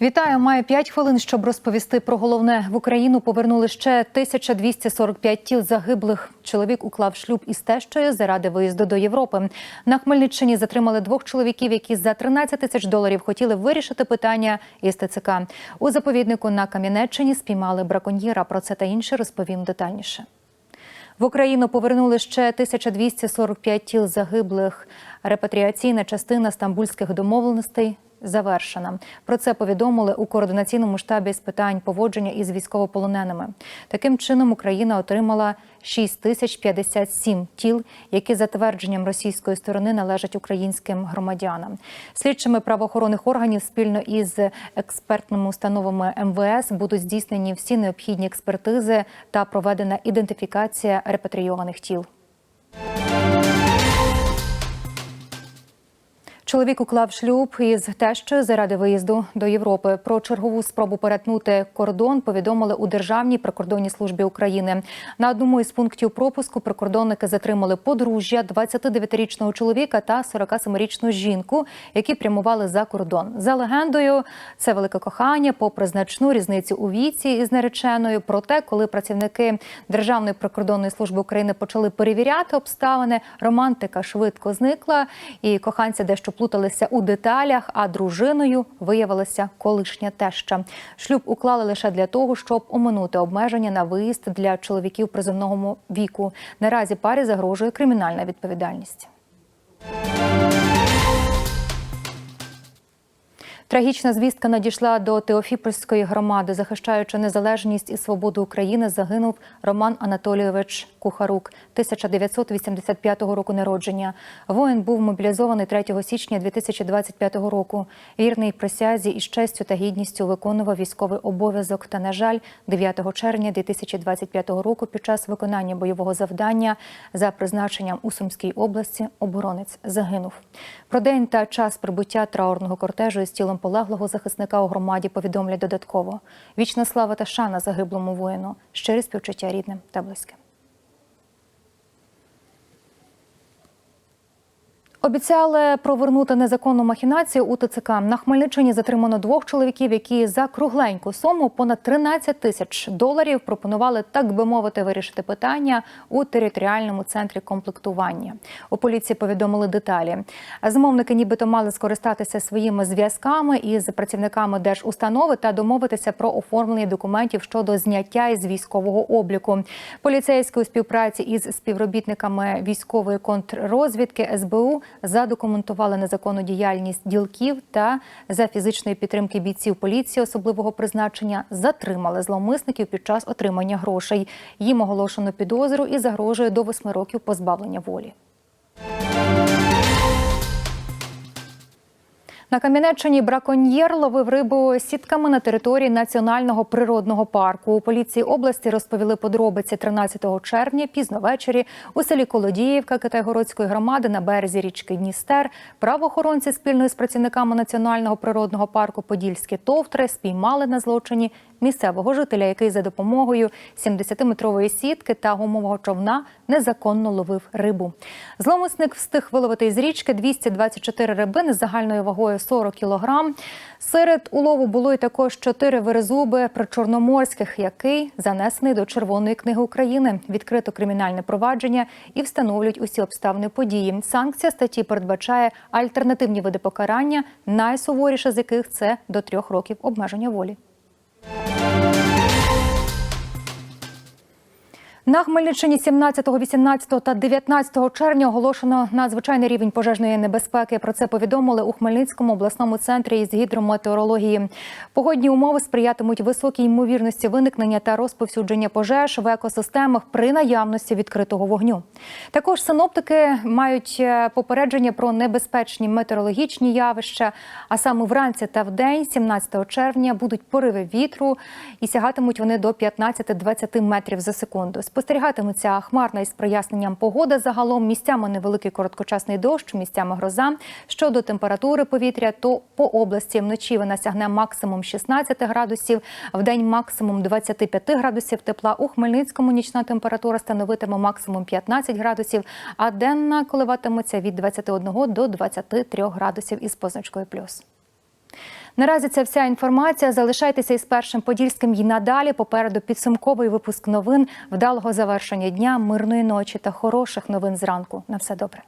Вітаю, маю 5 хвилин, щоб розповісти про головне. В Україну повернули ще 1245 тіл загиблих. Чоловік уклав шлюб із тещою заради виїзду до Європи. На Хмельниччині затримали двох чоловіків, які за 13 тисяч доларів хотіли вирішити питання із ТЦК. У заповіднику на Кам'янеччині спіймали браконьєра. Про це та інше розповім детальніше. В Україну повернули ще 1245 тіл загиблих. Репатріаційна частина стамбульських домовленостей завершена. Про це повідомили у координаційному штабі з питань поводження із військовополоненими. Таким чином Україна отримала 6057 тіл, які за твердженням російської сторони належать українським громадянам. Слідчими правоохоронних органів спільно із експертними установами МВС будуть здійснені всі необхідні експертизи та проведена ідентифікація репатрійованих тіл. Чоловік уклав шлюб із тещою заради виїзду до Європи. Про чергову спробу перетнути кордон повідомили у Державній прикордонній службі України. На одному із пунктів пропуску прикордонники затримали подружжя 29-річного чоловіка та 47-річну жінку, які прямували за кордон. За легендою, це велике кохання, попри значну різницю у віці із нареченою. Проте, коли працівники Державної прикордонної служби України почали перевіряти обставини, романтика швидко зникла, і коханця дещо плуталися у деталях, а дружиною виявилася колишня теща. Шлюб уклали лише для того, щоб оминути обмеження на виїзд для чоловіків призовного віку. Наразі парі загрожує кримінальна відповідальність. Трагічна звістка надійшла до Теофіпольської громади. Захищаючи незалежність і свободу України, загинув Роман Анатолійович Кухарук, 1985 року народження. Воїн був мобілізований 3 січня 2025 року. Вірний присязі із честю та гідністю виконував військовий обов'язок. Та, на жаль, 9 червня 2025 року, під час виконання бойового завдання за призначенням у Сумській області, оборонець загинув. Про день та час прибуття траурного кортежу із тілом полеглого захисника у громаді повідомлять додатково. Вічна слава та шана загиблому воїну, щирі співчуття рідним та близьким. Обіцяли провернути незаконну махінацію у ТЦК. На Хмельниччині затримано двох чоловіків, які за кругленьку суму понад 13 тисяч доларів пропонували, так би мовити, вирішити питання у територіальному центрі комплектування. У поліції повідомили деталі. Змовники нібито мали скористатися своїми зв'язками із працівниками держустанови та домовитися про оформлення документів щодо зняття із військового обліку. Поліцейські у співпраці із співробітниками військової контррозвідки СБУ задокументували незаконну діяльність ділків та за фізичної підтримки бійців поліції особливого призначення затримали зловмисників під час отримання грошей. Їм оголошено підозру і загрожує до восьми років позбавлення волі. На Кам'янеччині браконьєр ловив рибу сітками на території національного природного парку. У поліції області розповіли подробиці 13 червня, пізно ввечері у селі Колодіївка Китайгородської громади на березі річки Дністер. Правоохоронці спільно з працівниками національного природного парку Подільські товтри спіймали на злочині місцевого жителя, який за допомогою 70-метрової сітки та гумового човна незаконно ловив рибу. Зломисник встиг виловити із річки 224 рибини з загальною вагою 40 кілограм. Серед улову було й також чотири верезуби причорноморських, який занесений до Червоної книги України. Відкрито кримінальне провадження і встановлюють усі обставини події. Санкція статті передбачає альтернативні види покарання, найсуворіше з яких це до трьох років обмеження волі. Thank you На Хмельниччині 17, 18 та 19 червня оголошено надзвичайний рівень пожежної небезпеки. Про це повідомили у Хмельницькому обласному центрі із гідрометеорології. Погодні умови сприятимуть високій ймовірності виникнення та розповсюдження пожеж в екосистемах при наявності відкритого вогню. Також синоптики мають е, попередження про небезпечні метеорологічні явища. А саме вранці та вдень, 17 червня, будуть пориви вітру і сягатимуть вони до 15-20 метрів за секунду. Спостерігатиметься хмарна із проясненням погода. Загалом місцями невеликий короткочасний дощ, місцями гроза. Щодо температури повітря, то по області вночі вона сягне максимум 16 градусів, в день максимум 25 градусів тепла. У Хмельницькому нічна температура становитиме максимум 15 градусів, а денна коливатиметься від 21 до 23 градусів із позначкою плюс. Наразі це вся інформація. Залишайтеся із першим подільським і надалі. Попереду підсумковий випуск новин, вдалого завершення дня, мирної ночі та хороших новин зранку. На все добре.